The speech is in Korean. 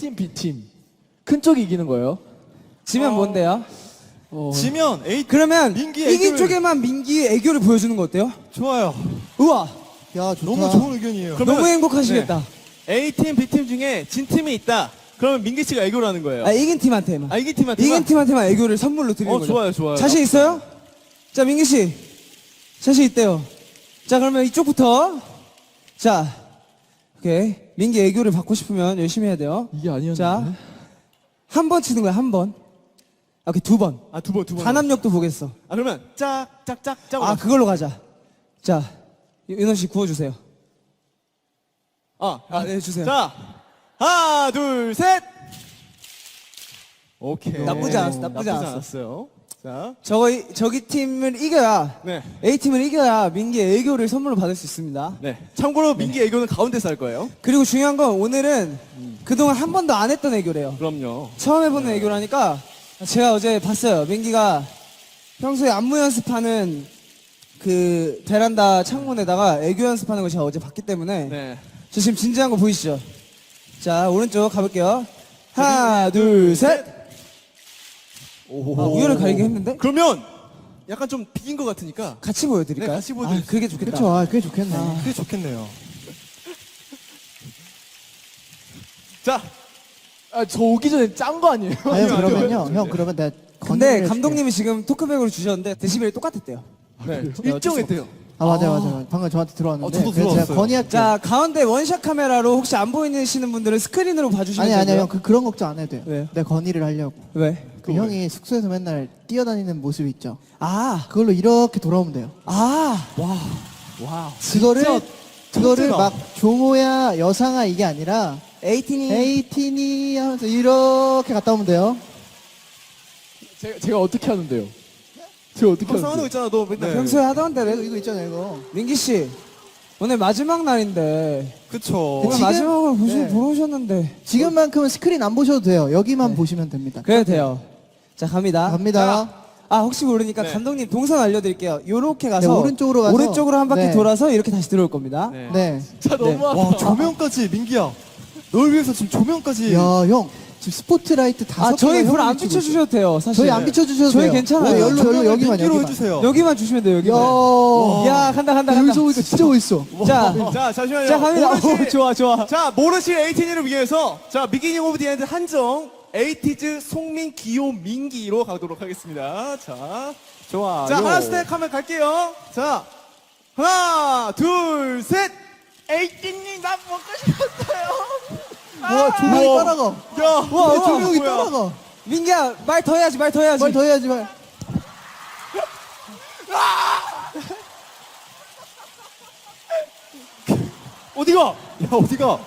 A팀, B팀. 큰 쪽이 이기는 거예요. 지면 뭔데요? 지면 A 그러면 민기 이긴 애교를- 쪽에만 민기 애교를 보여주는 거 어때요? 좋아요. 우와 야 좋다. 너무 좋은 의견이에요. 너무 행복하시겠다. A팀, B팀 중에 진 팀이 있다. 그러면 민기 씨가 애교를 하는 거예요. 아 이긴 팀한테만. 아, 이긴 팀한테. 이긴 팀한테만 애교를 선물로 드리는 어, 거죠. 좋아요, 좋아요. 자신 있어요? 자 민기 씨 자신 있대요. 자 그러면 이쪽부터 자 오케이 민기 애교를 받고 싶으면 열심히 해야 돼요. 이게 아니었는데. 자 한 번 치는 거야 한 번. 아, 오케이 두 번. 아, 두 번, 두 번. 단합력도 보겠어. 아, 그러면 짝, 짝, 짝, 짝. 아 그걸로 가자. 자 윤호 씨 구워주세요. 아, 아 네 주세요. 자, 하나, 둘, 셋. 오케이. 나쁘지 않았어, 나쁘지 않았어. 않았어요. 자, 저기 저기 팀을 이겨야 네. A 팀을 이겨야 민기 애교를 선물로 받을 수 있습니다. 네. 참고로 민기 애교는 가운데서 할 거예요. 그리고 중요한 건 오늘은 그동안 한 번도 안 했던 애교래요. 그럼요. 처음 해보는 애교라니까 제가 어제 봤어요. 민기가 평소에 안무 연습하는 그 베란다 창문에다가 애교 연습하는 걸 제가 어제 봤기 때문에 네. 저 지금 진지한 거 보이시죠? 자 오른쪽 가볼게요. 하나 둘 셋. 아, 우열을 가리게 했는데 그러면 약간 좀 비긴 것 같으니까 같이 보여드릴까요? 네, 같이 보여드릴 아, 그게 좋겠다. 그렇죠. 아, 그게 좋겠네. 그게 좋겠네요. 자, 아, 저 오기 전에 짠 거 아니에요? 아니 그러면요, 형 그러면 내가 근데 건의를 감독님이 지금 토크백으로 주셨는데 데시벨이 똑같았대요. 네. 일정했대요. 아 맞아요, 맞아요. 방금 저한테 들어왔는데 어, 저도 그래서 제가 들어왔어요. 건의할게요. 자 가운데 원샷 카메라로 혹시 안 보이시는 분들은 스크린으로 봐주시면 아니. 아니요, 형 그, 그런 걱정 안 해도 돼요. 왜요? 내가 건의를 하려고. 왜? 그 형이 숙소에서 맨날 뛰어다니는 모습 있죠. 아, 그걸로 이렇게 돌아오면 돼요. 아, 그거를 그거를 천재다. 막 종호야 여상아 이게 아니라 에이틴이 에이틴이 하면서 이렇게 갔다 오면 돼요. 제가, 제가 어떻게 하는데요? 제가 어떻게 항상 하는 거 하는데요? 있잖아. 너 맨날. 평소에 하던 이거, 대로 이거 있잖아요, 이거. 민기 씨 오늘 마지막 날인데 그쵸. 오늘 지금- 마지막을 보시, 네. 보러 오셨는데 지금만큼은 스크린 안 보셔도 돼요. 여기만 보시면 됩니다. 그래도 돼요. 자 갑니다. 갑니다. 아 혹시 모르니까 네. 감독님 동선 알려드릴게요. 요렇게 가서 네, 오른쪽으로 가서. 오른쪽으로 한 바퀴 네. 돌아서 이렇게 다시 들어올 겁니다. 네. 네. 진짜 너무하다. 와 조명까지 민기야. 널 위해서 지금 조명까지. 야, 형. 지금 스포트라이트 다섯 아 저희 불 안 비춰주셔도 돼요. 사실 저희 안 비춰주셔도 저희 돼요. 괜찮아요. 어, 열로, 열로, 여기만, 민기로 여기만. 해주세요. 여기만 주시면 돼요. 여기만. 야, 야 간다 간다 간다. 여기서 보니까 진짜 멋있어. 자, 자, 잠시만요. 자 갑니다. 오, 좋아 좋아. 자, 모르실 에이티니를 위해서 자, 비기닝 오브 디엔드 한정 에이티즈 송민 기호 민기로 가도록 하겠습니다. 자, 좋아. 자, 하나 스택 하면 갈게요. 자, 하나, 둘, 셋. 에이티니 나 먹고 싶었어요. 와, 조명이 따라가. 야, 와, 우와, 조명이 뭐야. 따라가. 민기야 말 더 해야지 말 더 해야지. 말 더 해야지, 말. 어디가? 야 어디가?